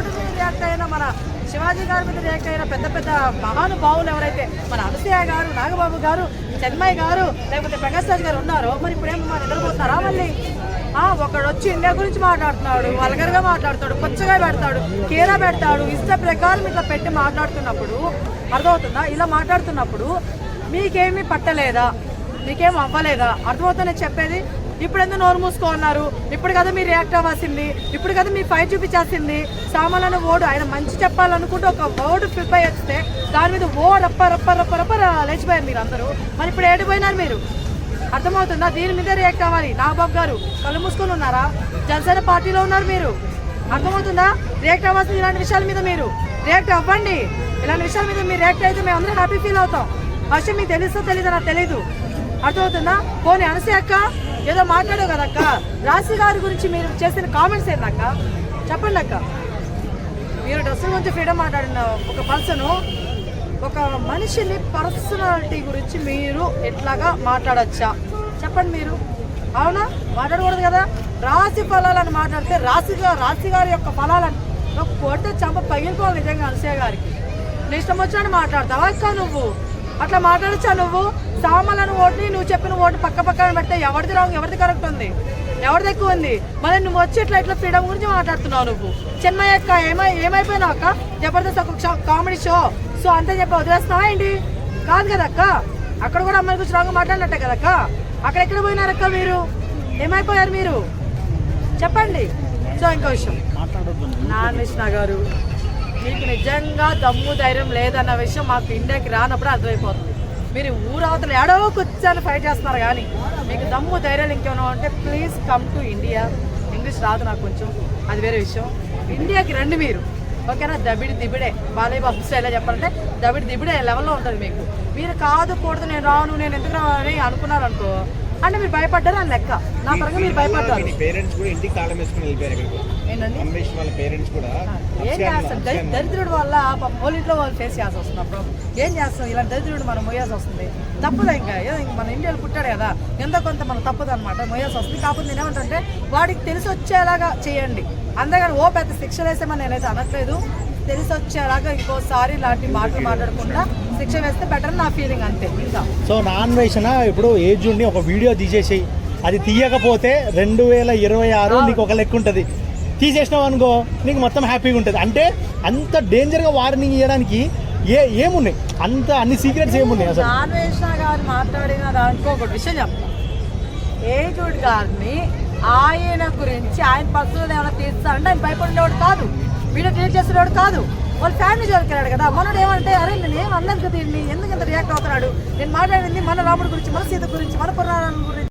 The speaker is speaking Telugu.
ఓటు మీద రియాక్ట్ అయిన మన శివాజీ గారి మీద రియాక్ట్ అయిన పెద్ద పెద్ద మహానుభావులు ఎవరైతే మన అనసూయ గారు నాగబాబు గారు చెన్మయ్య గారు లేకపోతే ప్రకాష్ రాజ్ గారు ఉన్నారో మరి ఇప్పుడేమో మన నిద్రపోతారా మళ్ళీ? ఒకడు వచ్చి ఇండియా గురించి మాట్లాడుతున్నాడు వల్గర్గా మాట్లాడతాడు కొచ్చగా పెడతాడు కేరా పెడతాడు ఇష్ట ప్రకారం ఇట్లా పెట్టి మాట్లాడుతున్నప్పుడు అర్థమవుతుందా? ఇలా మాట్లాడుతున్నప్పుడు మీకేమీ పట్టలేదా? మీకేం అవ్వలేదా? అర్థమవుతుందని చెప్పేది? ఇప్పుడు ఎందుకు నోరు మూసుకోన్నారు ఇప్పుడు కదా మీరు రియాక్ట్ అవ్వాల్సింది. ఇప్పుడు కదా మీ ఫైట్ చూపించాల్సింది. సామాన్లను ఓడు ఆయన మంచి చెప్పాలనుకుంటే ఒక వర్డ్ ఫ్లిప్ అయ్యి వస్తే దాని మీద ఓ రప్ప రప్ప రప్ప రప్ప లేచిపోయారు మీరు అందరూ. మరి ఇప్పుడు ఏడిపోయినారు మీరు? అర్థమవుతుందా? దీని మీద రియాక్ట్ అవ్వాలి. నాబాబు గారు కళ్ళు మూసుకొని ఉన్నారా? జనసేన పార్టీలో ఉన్నారు మీరు. అర్థమవుతుందా? రియాక్ట్ అవ్వాల్సింది ఇలాంటి విషయాల మీద మీరు. రియాక్ట్ అవ్వండి. ఇలాంటి విషయాల మీద మీరు రియాక్ట్ అయితే మేము అందరూ హ్యాపీ ఫీల్ అవుతాం. ఫస్ట్ మీకు తెలుస్తో తెలీదు నాకు తెలీదు. అర్థమవుతుందా? పోనీ అనసే అక్క. ఏదో మాట్లాడావు కదా అక్క? రాశి గారి గురించి మీరు చేసిన కామెంట్స్ ఏంటక్క చెప్పండి అక్క. మీరు డ్రెస్సుల గురించి ఫ్రీడమ్ మాట్లాడిన ఒక పర్సను ఒక మనిషిని పర్సనాలిటీ గురించి మీరు ఎట్లాగా మాట్లాడచ్చా? చెప్పండి మీరు. అవునా? మాట్లాడకూడదు కదా? రాశి ఫలాలని మాట్లాడితే రాశిగా రాశి గారి యొక్క ఫలాలని ఒక కొట్టే చంప పగిలిపోవాలి నిజంగా అనసూయ గారికి. నీ ఇష్టం వచ్చినట్టు మాట్లాడతావా అక్క నువ్వు? అట్లా మాట్లాడచ్చా నువ్వు? సామాన్లను ఓటుని నువ్వు చెప్పిన ఓటు పక్క పక్కన పెడితే ఎవరిది రాంగ్ ఎవరిది కరెక్ట్ ఉంది? ఎవరిది ఎక్కువ ఉంది? మరి నువ్వు వచ్చి ఇట్లా ఇట్లా ఫ్రీడమ్ గురించి మాట్లాడుతున్నావు నువ్వు. చిన్మయ్య అక్క ఏమై ఏమైపోయినావు అక్క? జబర్దస్త్ ఒక కామెడీ షో. సో అంతే చెప్పి వదిలేస్తున్నావా ఏంటి? కాదు కదా అక్క. అక్కడ కూడా అమ్మాయి గురించి రాంగ్ మాట్లాడినట్టే కదా అక్క. అక్కడ ఎక్కడ పోయినారక్క మీరు? ఏమైపోయారు మీరు? చెప్పండి. సో ఇంకో విషయం. నాన్ కృష్ణ గారు. మీకు నిజంగా దమ్ము ధైర్యం లేదన్న విషయం మాకు ఇండియాకి రానప్పుడు అర్థమైపోతుంది. మీరు ఊరవతలు ఏడో కూర్చొని ఫైట్ చేస్తున్నారు కానీ మీకు దమ్ము ధైర్యాలు ఇంకేమైనా ఉంటే please come to India English రాదు నాకు కొంచెం. అది వేరే విషయం. ఇండియాకి రండి మీరు. ఓకేనా? దబిడి దిబిడే. బాలయ్య బాబు స్టైల్లో చెప్పాలంటే దబిడి దిబిడే లెవెల్లో ఉంటుంది మీకు. మీరు కాదు కూడదు నేను రాను నేను ఎందుకు రాని అనుకున్నారు అంటే మీరు భయపడ్డారు అని లెక్క. నా పరంగా మీరు భయపడ్డారు. పేరెంట్స్ కూడా ఇంటికి తాళం వేసుకుని వెళ్ళిపోయారు ఇక్కడికి. ఏంటండి? అమ్మేష్ వాళ్ళ పేరెంట్స్ కూడా ఏం చేస్తాం? దరి- దరిద్రుడు వల్ల పాపం వాళ్ళ ఇంట్లో వాళ్ళు ఫేస్ చేయాల్సి వస్తుంది అప్పుడు ఏం చేస్తాం? ఇలాంటి దరిద్రుడు మనం మొయ్యాల్సి వస్తుంది. తప్పదు ఇంకా. మన ఇండియాలో పుట్టాడు కదా. ఎంతో కొంత మనం తప్పదు అనమాట మొయ్యాల్సి వస్తుంది. కాకపోతే నేను ఏమంటే వాడికి తెలిసి వచ్చేలాగా చేయండి. అంతేగాని ఓ పెద్ద శిక్షలు వేసేమని నేనైతే అనట్లేదు. తెలిసి వచ్చేలాగా ఇంకోసారి ఇలాంటి మాటలు మాట్లాడకుండా శిక్ష వేస్తే బెటర్ నా ఫీలింగ్ అంతే. ఇంకా. సో నాన్ వేసిన ఇప్పుడు ఏజ్ ఉండి ఒక వీడియో తీసేసేయి. అది తీయకపోతే రెండు వేల ఇరవై ఆరు నీకు ఒక లెక్క ఉంటుంది. తీసేసినావు అనుకో నీకు మొత్తం హ్యాపీగా ఉంటుంది. అంటే అంత డేంజర్గా వార్నింగ్ ఇవ్వడానికి ఏ ఏమున్నాయి? అంత అన్ని సీక్రెట్స్ ఏమున్నాయి అసలు? నాన్ వేసిన గారు మాట్లాడిన దాంట్లో ఒకటి విషయం చెప్తా. ఏజుడ్ గారిని ఆయన గురించి ఆయన పర్సనల్ ఏమైనా తీస్తారంటే ఆయన భయపడేవాడు కాదు. వీడియో క్రియేట్ చేసేవాడు కాదు. వాళ్ళ ఫ్యామిలీ జోలికి వెళ్ళాడు కదా. మనోడు ఏమంటే అరే నేను అవుతున్నాడు. నేను మాట్లాడింది మన రాముడి గురించి మన సీత గురించి మన పురాణాల గురించి.